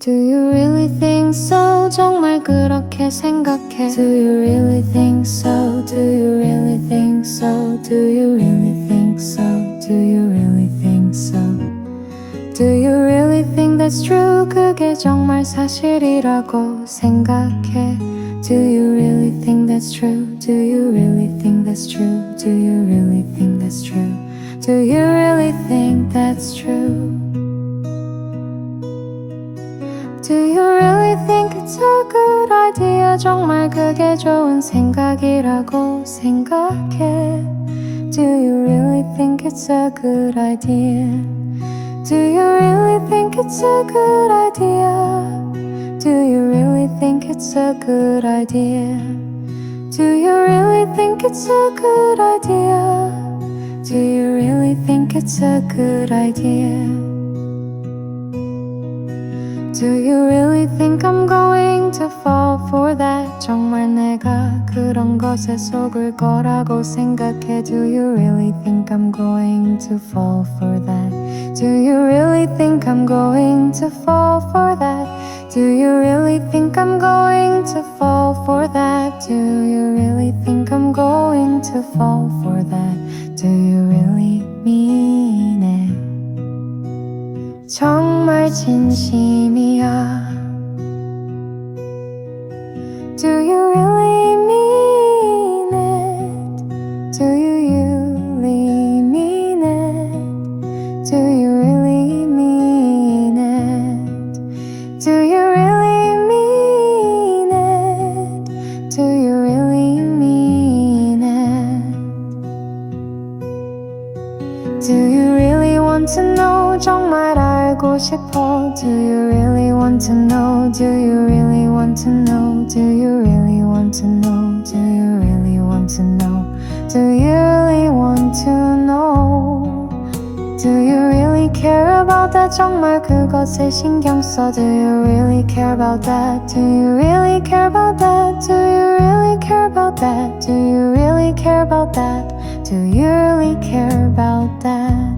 Do you really think so? 정말 그렇게 생각해? Do you really think so? Do you really think so? Do you really think so? Do you really think so? Do you really think that's true? 그게 정말 사실이라고 생각해? Do you really think that's true? Do you really think that's true? Do you really think that's true? Do you really think that's true? 정말 그게 좋은 생각이라고 생각해 Do you really think it's a good idea? Do you really think it's a good idea? Do you really think it's a good idea? Do you really think it's a good idea? Do you really think it's a good idea? Do you really think I'm going to fall for that? 정말 내가 그런 것에 속을 거라고 생각해 Do you really think I'm going to fall for that? Do you really think I'm going to fall for that? Do you really think I'm going to fall for that? Do you really think I'm going to fall for that? Do you really 정말 진심이야 Do you really mean it? Do you really mean it? Do you really mean it? Do you really mean it? Do you really mean it? Do you really want to know? 정말 알고 싶어. Do you really want to know? Do you really want to know? Do you really want to know? Do you really want to know? Do you really want to know? Do you really care about that? 정말 그것에 신경 써. Do you really care about that? Do you really care about that? Do you really care about that? Do you really care about that? Do you really care about that?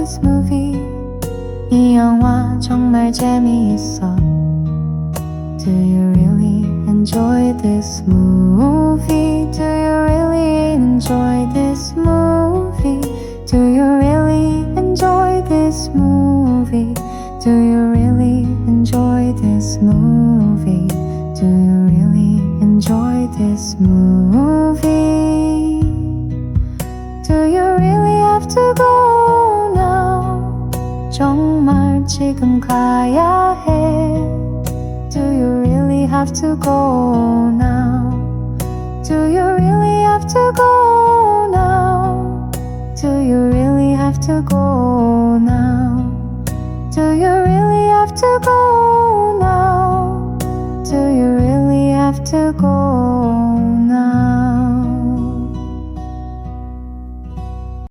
this movie? 이 영화 정말 재미있어. Do you really enjoy this movie? Do you really enjoy this movie? Do you really enjoy this movie? Do you really enjoy this movie? Do you really enjoy this movie? Do you really have to go now? 정말 지금 가야 해 Do you really have to go now? Do you really have to go now? Do you really have to go now? Do you really have to go now? Do you really have to go?